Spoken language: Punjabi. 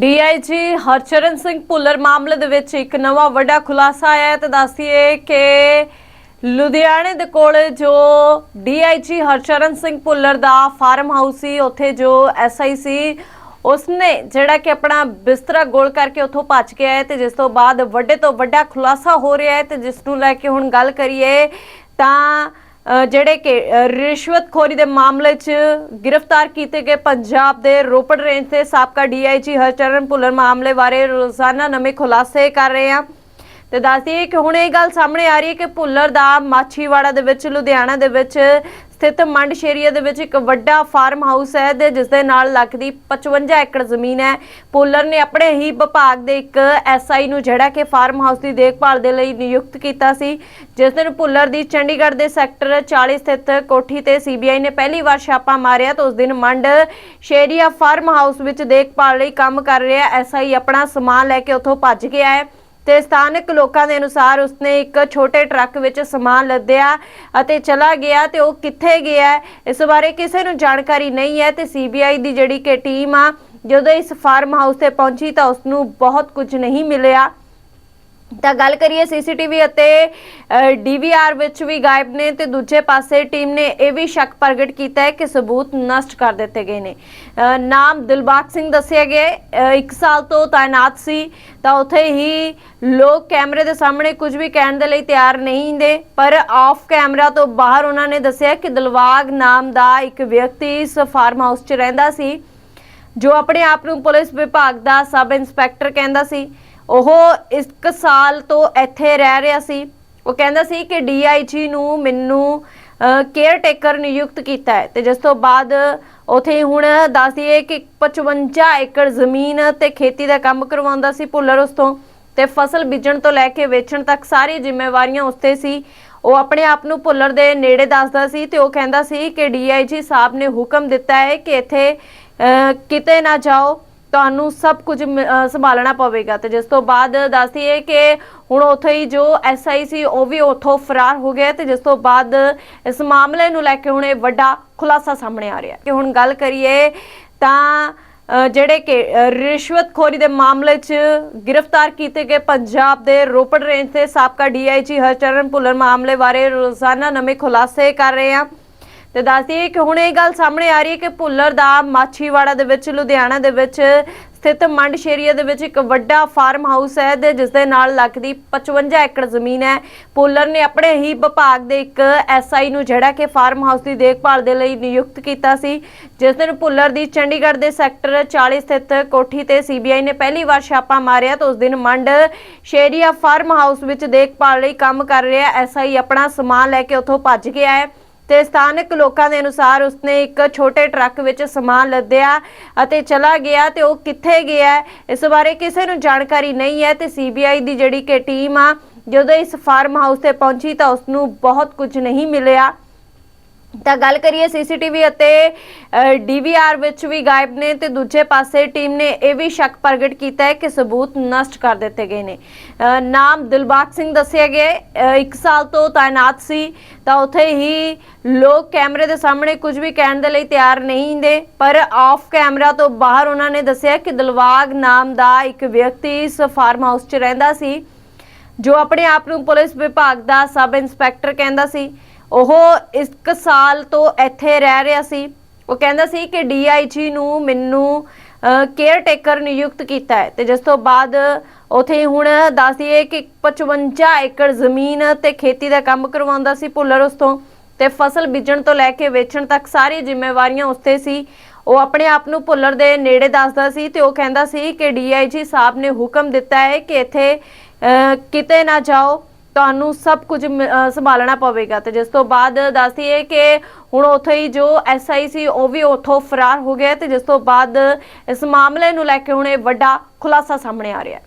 ਡੀਆਈਜੀ ਹਰਚਰਨ ਸਿੰਘ ਭੁੱਲਰ ਮਾਮਲੇ ਦੇ ਵਿੱਚ ਇੱਕ ਨਵਾਂ ਵੱਡਾ ਖੁਲਾਸਾ ਆਇਆ ਹੈ। ਤੇ ਦੱਸੀਏ ਕਿ ਲੁਧਿਆਣੇ ਦੇ ਕੋਲ ਜੋ ਡੀਆਈਜੀ ਹਰਚਰਨ ਸਿੰਘ ਭੁੱਲਰ ਦਾ ਫਾਰਮ ਹਾਊਸ ਸੀ, ਉੱਥੇ ਜੋ ਐਸਆਈ ਸੀ, ਉਸਨੇ ਜਿਹੜਾ ਕਿ ਆਪਣਾ ਬਿਸਤਰਾ ਗੋਲ ਕਰਕੇ ਉੱਥੋਂ ਭੱਜ ਗਿਆ ਹੈ ਤੇ ਜਿਸ ਤੋਂ ਬਾਅਦ ਵੱਡੇ ਤੋਂ ਵੱਡਾ ਖੁਲਾਸਾ ਹੋ ਰਿਹਾ ਹੈ ਤੇ ਜਿਸ ਨੂੰ ਲੈ ਕੇ ਹੁਣ ਗੱਲ ਕਰੀਏ ਤਾਂ ਜਿਹੜੇ ਕਿ ਰਿਸ਼ਵਤਖੋਰੀ ਦੇ ਮਾਮਲੇ 'ਚ ਗ੍ਰਿਫਤਾਰ ਕੀਤੇ ਗਏ ਪੰਜਾਬ ਦੇ ਰੋਪੜ ਰੇਂਜ ਦੇ ਸਾਬਕਾ ਡੀਆਈਜੀ ਹਰਚਰਨ ਭੁੱਲਰ ਮਾਮਲੇ ਬਾਰੇ ਰੋਜ਼ਾਨਾ ਨਵੇਂ ਖੁਲਾਸੇ ਕਰ ਰਹੇ ਆ ਤੇ ਦੱਸਦੀਏ ਕਿ ਹੁਣ ਇਹ ਗੱਲ ਸਾਹਮਣੇ ਆ ਰਹੀ ਹੈ ਕਿ ਭੁੱਲਰ ਦਾ ਮਾਛੀਵਾੜਾ ਦੇ ਵਿੱਚ, ਲੁਧਿਆਣਾ ਦੇ ਵਿੱਚ ਸਥਿਤ ਮੰਡ ਸ਼ੇਰੀਆ ਦੇ ਵਿੱਚ ਇੱਕ ਵੱਡਾ ਫਾਰਮ ਹਾਊਸ ਹੈ ਤੇ ਜਿਸ ਦੇ ਨਾਲ ਲੱਗਦੀ 55 ਏਕੜ ਜ਼ਮੀਨ ਹੈ। ਭੁੱਲਰ ਨੇ ਆਪਣੇ ਹੀ ਵਿਭਾਗ ਦੇ ਇੱਕ ਐਸਆਈ ਨੂੰ ਜਿਹੜਾ ਕਿ ਫਾਰਮ ਹਾਊਸ ਦੀ ਦੇਖਭਾਲ ਦੇ ਲਈ ਨਿਯੁਕਤ ਕੀਤਾ ਸੀ, ਜਿਸ ਦਿਨ ਭੁੱਲਰ ਦੀ ਚੰਡੀਗੜ੍ਹ ਦੇ ਸੈਕਟਰ 40 ਸਥਿਤ ਕੋਠੀ ਤੇ ਸੀਬੀਆਈ ਨੇ ਪਹਿਲੀ ਵਾਰ ਛਾਪਾ ਮਾਰਿਆ ਤਾਂ ਉਸ ਦਿਨ ਮੰਡ ਸ਼ੇਰੀਆ ਫਾਰਮ ਹਾਊਸ ਵਿੱਚ ਦੇਖਭਾਲ ਲਈ ਕੰਮ ਕਰ ਰਿਹਾ ਐਸਆਈ ਆਪਣਾ ਸਮਾਨ ਲੈ ਕੇ ਉੱਥੋਂ ਭੱਜ ਗਿਆ ਹੈ। ਤੇ ਸਥਾਨਕ ਲੋਕਾਂ ਦੇ ਅਨੁਸਾਰ ਉਸਨੇ ਇੱਕ ਛੋਟੇ ਟਰੱਕ ਵਿੱਚ ਸਮਾਨ ਲੱਦਿਆ ਅਤੇ ਚਲਾ ਗਿਆ ਤੇ ਉਹ ਕਿੱਥੇ ਗਿਆ ਇਸ ਬਾਰੇ ਕਿਸੇ ਨੂੰ ਜਾਣਕਾਰੀ ਨਹੀਂ ਹੈ ਤੇ ਸੀਬੀਆਈ ਦੀ ਜਿਹੜੀ ਕਿ ਟੀਮ ਆ, ਜਦੋਂ ਇਸ ਫਾਰਮ ਹਾਊਸ ਤੇ ਪਹੁੰਚੀ ਤਾਂ ਉਸ ਨੂੰ ਬਹੁਤ ਕੁਝ ਨਹੀਂ ਮਿਲਿਆ। ਤਾਂ ਗੱਲ ਕਰੀਏ ਸੀਸੀਟੀਵੀ ਅਤੇ ਡੀਵੀਆਰ ਵਿੱਚ ਵੀ ਗਾਇਬ ਨੇ ਤੇ ਦੂਜੇ ਪਾਸੇ ਟੀਮ ਨੇ ਇਹ ਵੀ ਸ਼ੱਕ ਪ੍ਰਗਟ ਕੀਤਾ ਹੈ ਕਿ ਸਬੂਤ ਨਸ਼ਟ ਕਰ ਦਿੱਤੇ ਗਏ ਨੇ। ਨਾਮ ਦਿਲਬਾਗ ਸਿੰਘ ਦੱਸਿਆ ਗਿਆ ਹੈ, ਇੱਕ ਸਾਲ ਤੋਂ ਤਾਇਨਾਤ ਸੀ ਤਾਂ ਉੱਥੇ ਹੀ ਲੋਕ ਕੈਮਰੇ ਦੇ ਸਾਹਮਣੇ ਕੁਝ ਵੀ ਕਹਿਣ ਦੇ ਲਈ ਤਿਆਰ ਨਹੀਂ ਹੁੰਦੇ ਪਰ ਆਫ ਕੈਮਰਾ ਤੋਂ ਬਾਹਰ ਉਹਨਾਂ ਨੇ ਦੱਸਿਆ ਕਿ ਦਿਲਬਾਗ ਨਾਮ ਦਾ ਇੱਕ ਵਿਅਕਤੀ ਇਸ ਫਾਰਮ ਹਾਊਸ 'ਚ ਰਹਿੰਦਾ ਸੀ ਜੋ ਆਪਣੇ ਆਪ ਨੂੰ ਪੁਲਿਸ ਵਿਭਾਗ ਦਾ ਸਬ ਇੰਸਪੈਕਟਰ ਕਹਿੰਦਾ ਸੀ। ਉਹ ਇੱਕ ਸਾਲ ਤੋਂ ਇੱਥੇ ਰਹਿ ਰਿਹਾ ਸੀ। ਉਹ ਕਹਿੰਦਾ ਸੀ ਕਿ ਡੀਆਈਜੀ ਨੂੰ ਮੈਨੂੰ ਕੇਅਰ ਟੇਕਰ ਨਿਯੁਕਤ ਕੀਤਾ ਹੈ। ਤੇ ਜਿਸ ਤੋਂ ਬਾਅਦ ਉਥੇ ਹੁਣ ਦੱਸਦੀਏ ਕਿ 55 ਏਕੜ ਜ਼ਮੀਨ ਤੇ ਖੇਤੀ ਦਾ ਕੰਮ ਕਰਵਾਉਂਦਾ ਸੀ ਭੁੱਲਰ ਉਸ ਤੋਂ। ਤੇ ਫਸਲ ਬੀਜਣ ਤੋਂ ਲੈ ਕੇ ਵੇਚਣ ਤੱਕ ਸਾਰੀ ਜ਼ਿੰਮੇਵਾਰੀਆਂ ਉਸ ਤੇ ਸੀ। ਉਹ ਆਪਣੇ ਆਪ ਨੂੰ ਭੁੱਲਰ ਦੇ ਨੇੜੇ ਦੱਸਦਾ ਸੀ ਤੇ ਉਹ ਕਹਿੰਦਾ ਸੀ ਕਿ ਡੀਆਈਜੀ ਸਾਹਿਬ ਨੇ ਹੁਕਮ ਦਿੱਤਾ ਹੈ ਕਿ ਇੱਥੇ ਕਿਤੇ ਨਾ ਜਾਓ। ਤੁਹਾਨੂੰ ਸਭ ਕੁਝ ਸੰਭਾਲਣਾ ਪਵੇਗਾ। ਤੇ ਜਿਸ ਤੋਂ ਬਾਅਦ ਦੱਸਦੀ ਕਿ ਹੁਣ ਉੱਥੇ ਹੀ ਜੋ ਐਸਆਈ ਸੀ ਉਹ ਵੀ ਉੱਥੋਂ ਫਰਾਰ ਹੋ ਗਿਆ ਤੇ ਜਿਸ ਤੋਂ ਬਾਅਦ ਇਸ ਮਾਮਲੇ ਨੂੰ ਲੈ ਕੇ ਹੁਣ ਇਹ ਵੱਡਾ ਖੁਲਾਸਾ ਸਾਹਮਣੇ ਆ ਰਿਹਾ ਕਿ ਹੁਣ ਗੱਲ ਕਰੀਏ ਤਾਂ ਜਿਹੜੇ ਕਿ ਅ, ਰਿਸ਼ਵਤਖੋਰੀ ਦੇ ਮਾਮਲੇ 'ਚ ਗ੍ਰਿਫਤਾਰ ਕੀਤੇ ਗਏ ਪੰਜਾਬ ਦੇ ਰੋਪੜ ਰੇਂਜ ਦੇ ਸਾਬਕਾ ਡੀਆਈਜੀ ਹਰਚਰਨ ਭੁੱਲਰ ਮਾਮਲੇ ਬਾਰੇ ਰੋਜ਼ਾਨਾ ਨਵੇਂ ਖੁਲਾਸੇ ਕਰ ਰਹੇ ਆ ਤੇ ਦੱਸਦੀਏ ਕਿ ਹੁਣ ਇਹ ਗੱਲ ਸਾਹਮਣੇ ਆ ਰਹੀ ਹੈ ਕਿ ਭੁੱਲਰ ਦਾ ਮਾਛੀਵਾੜਾ ਦੇ ਵਿੱਚ, ਲੁਧਿਆਣਾ ਦੇ ਵਿੱਚ ਸਥਿਤ ਮੰਡ ਸ਼ੇਰੀਆ ਦੇ ਵਿੱਚ ਇੱਕ ਵੱਡਾ ਫਾਰਮ ਹਾਊਸ ਹੈ ਤੇ ਜਿਸ ਦੇ ਨਾਲ ਲੱਗਦੀ 55 ਏਕੜ ਜ਼ਮੀਨ ਹੈ। ਭੁੱਲਰ ਨੇ ਆਪਣੇ ਹੀ ਵਿਭਾਗ ਦੇ ਇੱਕ ਐਸਆਈ ਨੂੰ ਜਿਹੜਾ ਕਿ ਫਾਰਮ ਹਾਊਸ ਦੀ ਦੇਖਭਾਲ ਦੇ ਲਈ ਨਿਯੁਕਤ ਕੀਤਾ ਸੀ। ਜਿਸ ਦਿਨ ਭੁੱਲਰ ਦੀ ਚੰਡੀਗੜ੍ਹ ਦੇ ਸੈਕਟਰ 40 ਸਥਿਤ ਕੋਠੀ ਤੇ ਸੀਬੀਆਈ ਨੇ ਪਹਿਲੀ ਵਾਰ ਛਾਪਾ ਮਾਰਿਆ ਤਾਂ ਉਸ ਦਿਨ ਮੰਡ ਸ਼ੇਰੀਆ ਫਾਰਮ ਹਾਊਸ ਵਿੱਚ ਦੇਖਭਾਲ ਲਈ ਕੰਮ ਕਰ ਰਿਹਾ ਐਸਆਈ ਆਪਣਾ ਸਮਾਨ ਲੈ ਕੇ ਉੱਥੋਂ ਭੱਜ ਗਿਆ ਹੈ ਤੇ ਸਥਾਨਕ ਲੋਕਾਂ ਦੇ ਅਨੁਸਾਰ ਉਸਨੇ ਇੱਕ ਛੋਟੇ ਟਰੱਕ ਵਿੱਚ ਸਮਾਨ ਲੱਦਿਆ ਅਤੇ ਚਲਾ ਗਿਆ ਤੇ ਉਹ ਕਿੱਥੇ ਗਿਆ ਇਸ ਬਾਰੇ ਕਿਸੇ ਨੂੰ ਜਾਣਕਾਰੀ ਨਹੀਂ ਹੈ ਤੇ ਸੀਬੀਆਈ ਦੀ ਜਿਹੜੀ ਕਿ ਟੀਮ ਆ, ਜਦੋਂ ਇਸ ਫਾਰਮ ਹਾਊਸ ਤੇ ਪਹੁੰਚੀ ਤਾਂ ਉਸ ਨੂੰ ਬਹੁਤ ਕੁਝ ਨਹੀਂ ਮਿਲਿਆ। ਤਾਂ ਗੱਲ ਕਰੀਏ ਸੀਸੀਟੀਵੀ ਅਤੇ ਡੀਵੀਆਰ ਵਿੱਚ ਵੀ ਗਾਇਬ ਨੇ ਤੇ ਦੂਜੇ ਪਾਸੇ ਟੀਮ ਨੇ ਇਹ ਵੀ ਸ਼ੱਕ ਪ੍ਰਗਟ ਕੀਤਾ ਹੈ ਕਿ ਸਬੂਤ ਨਸ਼ਟ ਕਰ ਦਿੱਤੇ ਗਏ ਨੇ। ਨਾਮ ਦਿਲਬਾਗ ਸਿੰਘ ਦੱਸਿਆ ਗਿਆ ਹੈ, ਇੱਕ ਸਾਲ ਤੋਂ ਤਾਇਨਾਤ ਸੀ ਤਾਂ ਉੱਥੇ ਹੀ ਲੋਕ ਕੈਮਰੇ ਦੇ ਸਾਹਮਣੇ ਕੁਝ ਵੀ ਕਹਿਣ ਦੇ ਲਈ ਤਿਆਰ ਨਹੀਂ ਹੁੰਦੇ ਪਰ ਆਫ ਕੈਮਰਾ ਤੋਂ ਬਾਹਰ ਉਹਨਾਂ ਨੇ ਦੱਸਿਆ ਕਿ ਦਿਲਬਾਗ ਨਾਮ ਦਾ ਇੱਕ ਵਿਅਕਤੀ ਇਸ ਫਾਰਮ ਹਾਊਸ 'ਚ ਰਹਿੰਦਾ ਸੀ ਜੋ ਆਪਣੇ ਆਪ ਨੂੰ ਪੁਲਿਸ ਵਿਭਾਗ ਦਾ ਸਬ ਇੰਸਪੈਕਟਰ ਕਹਿੰਦਾ ਸੀ। ਉਹ ਇੱਕ ਸਾਲ ਤੋਂ ਇੱਥੇ ਰਹਿ ਰਿਹਾ ਸੀ। ਉਹ ਕਹਿੰਦਾ ਸੀ ਕਿ ਡੀਆਈਜੀ ਨੂੰ ਮੈਨੂੰ ਕੇਅਰ ਟੇਕਰ ਨਿਯੁਕਤ ਕੀਤਾ ਹੈ। ਤੇ ਜਿਸ ਤੋਂ ਬਾਅਦ ਉਥੇ ਹੁਣ ਦੱਸਦੀਏ ਕਿ 55 ਏਕੜ ਜ਼ਮੀਨ ਤੇ ਖੇਤੀ ਦਾ ਕੰਮ ਕਰਵਾਉਂਦਾ ਸੀ ਭੁੱਲਰ ਉਸ ਤੋਂ। ਤੇ ਫਸਲ ਬੀਜਣ ਤੋਂ ਲੈ ਕੇ ਵੇਚਣ ਤੱਕ ਸਾਰੀ ਜ਼ਿੰਮੇਵਾਰੀਆਂ ਉਸ ਤੇ ਸੀ। ਉਹ ਆਪਣੇ ਆਪ ਨੂੰ ਭੁੱਲਰ ਦੇ ਨੇੜੇ ਦੱਸਦਾ ਸੀ ਤੇ ਉਹ ਕਹਿੰਦਾ ਸੀ ਕਿ ਡੀਆਈਜੀ ਸਾਹਿਬ ਨੇ ਹੁਕਮ ਦਿੱਤਾ ਹੈ ਕਿ ਇੱਥੇ ਅਹ, ਕਿਤੇ ਨਾ ਜਾਓ। ਤੁਹਾਨੂੰ ਸਭ ਕੁਝ ਸੰਭਾਲਣਾ ਪਵੇਗਾ। ਤੇ ਜਿਸ ਤੋਂ ਬਾਅਦ ਦੱਸਦੀ ਹੈ ਕਿ ਹੁਣ ਉੱਥੇ ਹੀ ਜੋ ਐਸਆਈ ਸੀ, ਉਹ ਵੀ ਉੱਥੋਂ ਫਰਾਰ ਹੋ ਗਿਆ ਤੇ ਜਿਸ ਤੋਂ ਬਾਅਦ ਇਸ ਮਾਮਲੇ ਨੂੰ ਲੈ ਕੇ ਹੁਣ ਇਹ ਵੱਡਾ ਖੁਲਾਸਾ ਸਾਹਮਣੇ ਆ ਰਿਹਾ ਹੈ।